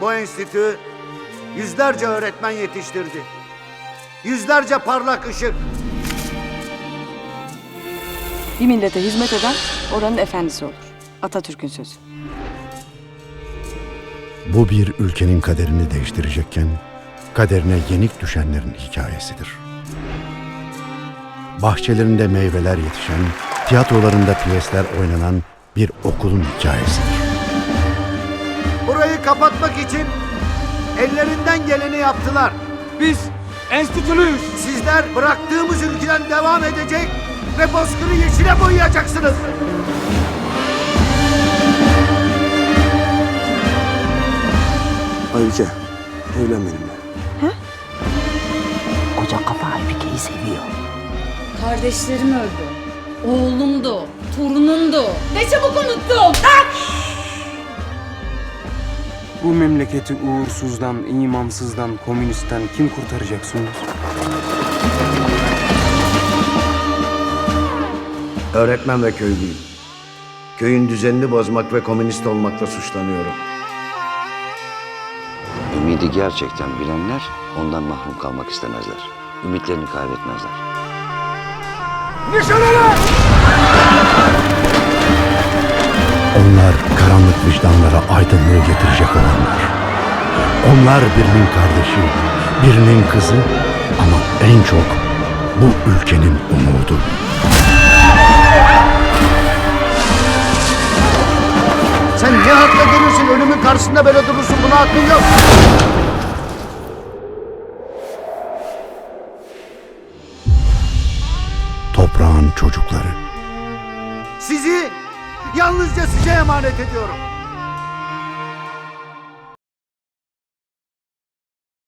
Bu enstitü yüzlerce öğretmen yetiştirdi. Yüzlerce parlak ışık. Bir millete hizmet eden oranın efendisi olur. Atatürk'ün sözü. Bu bir ülkenin kaderini değiştirecekken kaderine yenik düşenlerin hikayesidir. Bahçelerinde meyveler yetişen, tiyatrolarında piyesler oynanan bir okulun hikayesidir. Burayı kapatmak için ellerinden geleni yaptılar. Biz enstitülüyüz. Sizler bıraktığımız ülkeden devam edecek ve bozkırı yeşile boyayacaksınız. Aybike, evlen benimle. Koca kafa Aybike'yi seviyor. Kardeşlerim öldü. Oğlumdu, torunumdu. Ne çabuk unuttum. Bu memleketi uğursuzdan, imansızdan, komünistten kim kurtaracaksınız? Öğretmen ve köylüyüm. Köyün düzenini bozmak ve komünist olmakla suçlanıyorum. Ümidi gerçekten bilenler ondan mahrum kalmak istemezler. Ümitlerini kaybetmezler. Onlar vicdanlara aydınlığı getirecek olanlar. Onlar birinin kardeşi, birinin kızı ama en çok bu ülkenin umudu. Sen ne hakla görürsün ölümün karşısında böyle durursun buna hakkın yok. Toprağın çocukları. Sizi yalnızca size emanet ediyorum.